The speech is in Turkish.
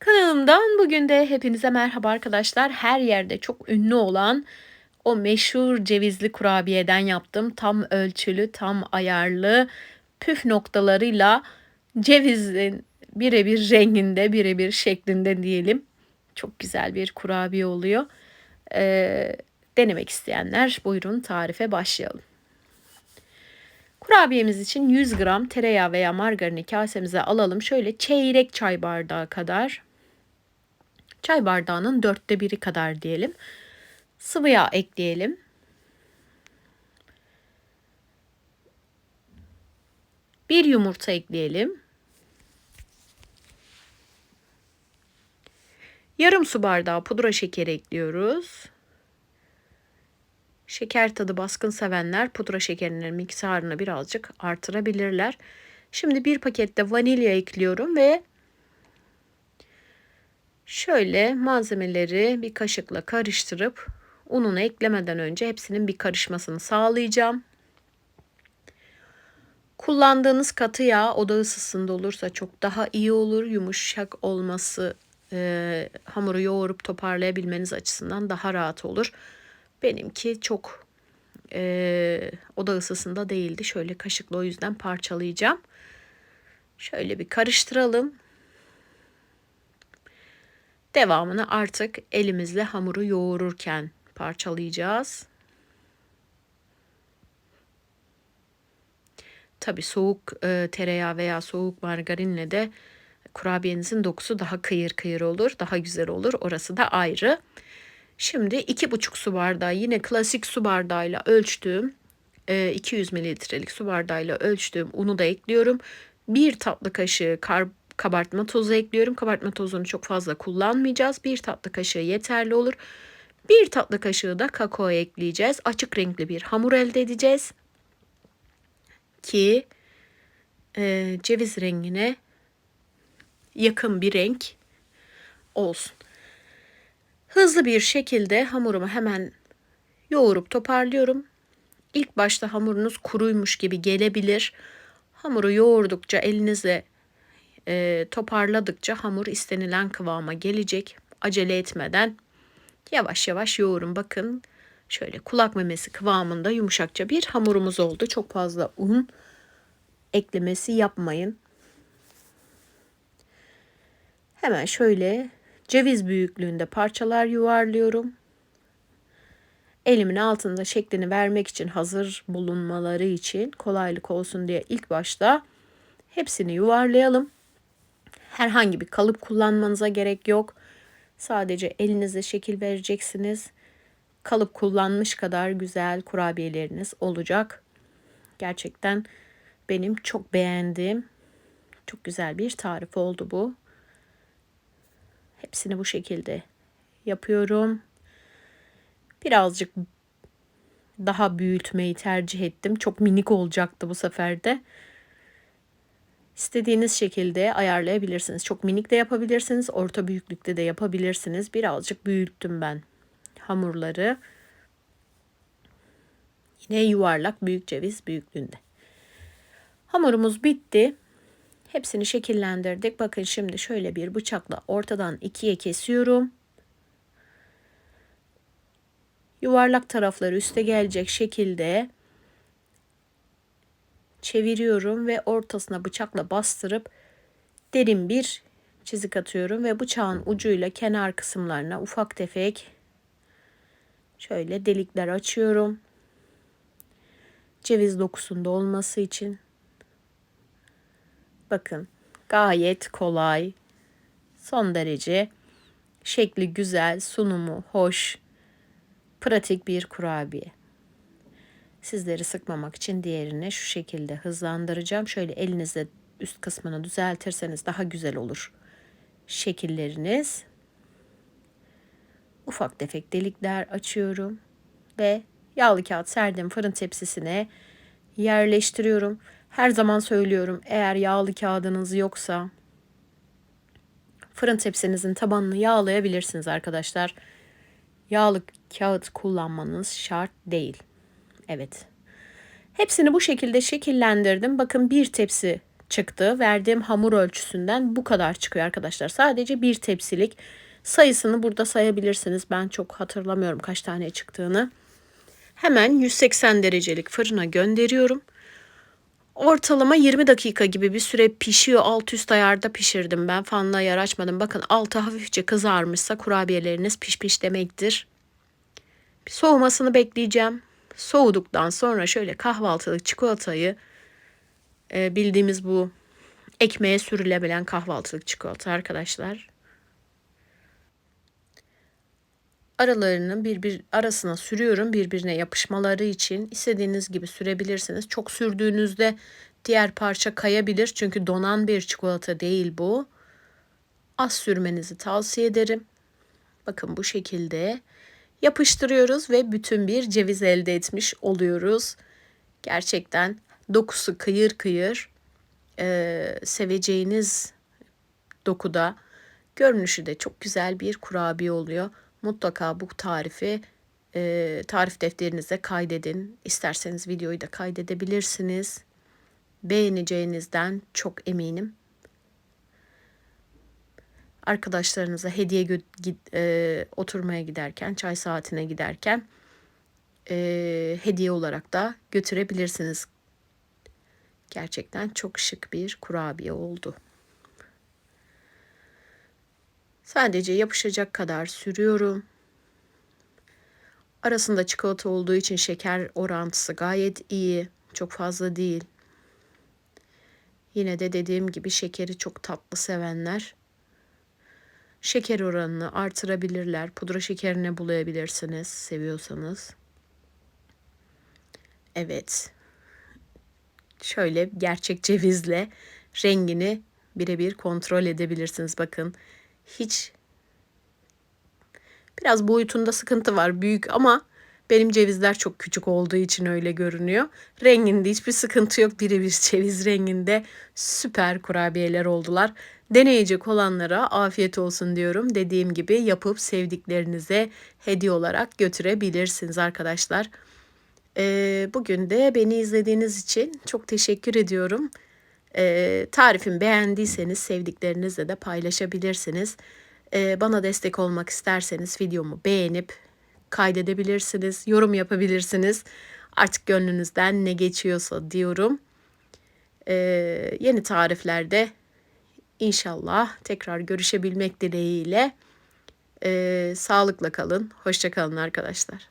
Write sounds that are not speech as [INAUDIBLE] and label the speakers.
Speaker 1: Kanalımdan bugün de hepinize merhaba arkadaşlar. Her yerde çok ünlü olan o meşhur cevizli kurabiyeden yaptım. Tam ölçülü, tam ayarlı, püf noktalarıyla cevizin birebir renginde, birebir şeklinde diyelim. Çok güzel bir kurabiye oluyor. Ee, denemek isteyenler buyurun tarife başlayalım. Kurabiyemiz için 100 gram tereyağı veya margarini kasemize alalım. Şöyle çeyrek çay bardağı kadar çay bardağının dörtte biri kadar diyelim. Sıvı yağ ekleyelim. Bir yumurta ekleyelim. Yarım su bardağı pudra şekeri ekliyoruz. Şeker tadı baskın sevenler pudra şekerinin miktarını birazcık artırabilirler. Şimdi bir pakette vanilya ekliyorum ve şöyle malzemeleri bir kaşıkla karıştırıp ununu eklemeden önce hepsinin bir karışmasını sağlayacağım. Kullandığınız katı yağ oda ısısında olursa çok daha iyi olur. Yumuşak olması e, hamuru yoğurup toparlayabilmeniz açısından daha rahat olur. Benimki çok e, oda ısısında değildi. Şöyle kaşıkla o yüzden parçalayacağım. Şöyle bir karıştıralım. Devamını artık elimizle hamuru yoğururken parçalayacağız. Tabi soğuk e, tereyağı veya soğuk margarinle de kurabiyenizin dokusu daha kıyır kıyır olur, daha güzel olur. Orası da ayrı. Şimdi iki buçuk su bardağı yine klasik su bardağıyla ölçtüğüm 200 mililitrelik su bardağıyla ölçtüğüm unu da ekliyorum. Bir tatlı kaşığı kar, kabartma tozu ekliyorum. Kabartma tozunu çok fazla kullanmayacağız. Bir tatlı kaşığı yeterli olur. Bir tatlı kaşığı da kakao ekleyeceğiz. Açık renkli bir hamur elde edeceğiz. Ki e, ceviz rengine yakın bir renk olsun. Hızlı bir şekilde hamurumu hemen yoğurup toparlıyorum. İlk başta hamurunuz kuruymuş gibi gelebilir. Hamuru yoğurdukça elinizle e, toparladıkça hamur istenilen kıvama gelecek. Acele etmeden yavaş yavaş yoğurun. Bakın şöyle kulak memesi kıvamında yumuşakça bir hamurumuz oldu. Çok fazla un eklemesi yapmayın. Hemen şöyle ceviz büyüklüğünde parçalar yuvarlıyorum. Elimin altında şeklini vermek için hazır bulunmaları için kolaylık olsun diye ilk başta hepsini yuvarlayalım. Herhangi bir kalıp kullanmanıza gerek yok. Sadece elinizle şekil vereceksiniz. Kalıp kullanmış kadar güzel kurabiyeleriniz olacak. Gerçekten benim çok beğendiğim çok güzel bir tarif oldu bu. Hepsini bu şekilde yapıyorum. Birazcık daha büyütmeyi tercih ettim. Çok minik olacaktı bu sefer de. İstediğiniz şekilde ayarlayabilirsiniz. Çok minik de yapabilirsiniz. Orta büyüklükte de yapabilirsiniz. Birazcık büyüttüm ben hamurları. Yine yuvarlak büyük ceviz büyüklüğünde. Hamurumuz bitti. Hepsini şekillendirdik. Bakın şimdi şöyle bir bıçakla ortadan ikiye kesiyorum. Yuvarlak tarafları üste gelecek şekilde çeviriyorum ve ortasına bıçakla bastırıp derin bir çizik atıyorum ve bıçağın ucuyla kenar kısımlarına ufak tefek şöyle delikler açıyorum. Ceviz dokusunda olması için Bakın gayet kolay, son derece şekli güzel, sunumu hoş, pratik bir kurabiye. Sizleri sıkmamak için diğerini şu şekilde hızlandıracağım. Şöyle elinizle üst kısmını düzeltirseniz daha güzel olur. Şekilleriniz. Ufak tefek delikler açıyorum ve yağlı kağıt serdim fırın tepsisine yerleştiriyorum. Her zaman söylüyorum eğer yağlı kağıdınız yoksa fırın tepsinizin tabanını yağlayabilirsiniz arkadaşlar. Yağlı kağıt kullanmanız şart değil. Evet. Hepsini bu şekilde şekillendirdim. Bakın bir tepsi çıktı. Verdiğim hamur ölçüsünden bu kadar çıkıyor arkadaşlar. Sadece bir tepsilik sayısını burada sayabilirsiniz. Ben çok hatırlamıyorum kaç tane çıktığını. Hemen 180 derecelik fırına gönderiyorum. Ortalama 20 dakika gibi bir süre pişiyor. Alt üst ayarda pişirdim ben. Fanlı ayar açmadım. Bakın altı hafifçe kızarmışsa kurabiyeleriniz pişmiş demektir. Bir soğumasını bekleyeceğim. Soğuduktan sonra şöyle kahvaltılık çikolatayı e, bildiğimiz bu ekmeğe sürülebilen kahvaltılık çikolata arkadaşlar. Aralarını birbir arasına sürüyorum birbirine yapışmaları için. istediğiniz gibi sürebilirsiniz. Çok sürdüğünüzde diğer parça kayabilir çünkü donan bir çikolata değil bu. Az sürmenizi tavsiye ederim. Bakın bu şekilde yapıştırıyoruz ve bütün bir ceviz elde etmiş oluyoruz. Gerçekten dokusu kıyır kıyır e, seveceğiniz dokuda görünüşü de çok güzel bir kurabiye oluyor. Mutlaka bu tarifi e, tarif defterinize kaydedin. İsterseniz videoyu da kaydedebilirsiniz. Beğeneceğinizden çok eminim. Arkadaşlarınıza hediye gid, e, oturmaya giderken, çay saatine giderken e, hediye olarak da götürebilirsiniz. Gerçekten çok şık bir kurabiye oldu. Sadece yapışacak kadar sürüyorum. Arasında çikolata olduğu için şeker orantısı gayet iyi. Çok fazla değil. Yine de dediğim gibi şekeri çok tatlı sevenler şeker oranını artırabilirler. Pudra şekerine bulayabilirsiniz seviyorsanız. Evet. Şöyle gerçek cevizle rengini birebir kontrol edebilirsiniz. Bakın hiç biraz boyutunda sıkıntı var büyük ama benim cevizler çok küçük olduğu için öyle görünüyor. Renginde hiçbir sıkıntı yok. Birebir [LAUGHS] ceviz renginde süper kurabiyeler oldular. Deneyecek olanlara afiyet olsun diyorum. Dediğim gibi yapıp sevdiklerinize hediye olarak götürebilirsiniz arkadaşlar. Ee, bugün de beni izlediğiniz için çok teşekkür ediyorum. Ee, tarifimi beğendiyseniz sevdiklerinizle de paylaşabilirsiniz. Ee, bana destek olmak isterseniz videomu beğenip kaydedebilirsiniz, yorum yapabilirsiniz. Artık gönlünüzden ne geçiyorsa diyorum. Ee, yeni tariflerde inşallah tekrar görüşebilmek dileğiyle. Ee, sağlıkla kalın, hoşçakalın arkadaşlar.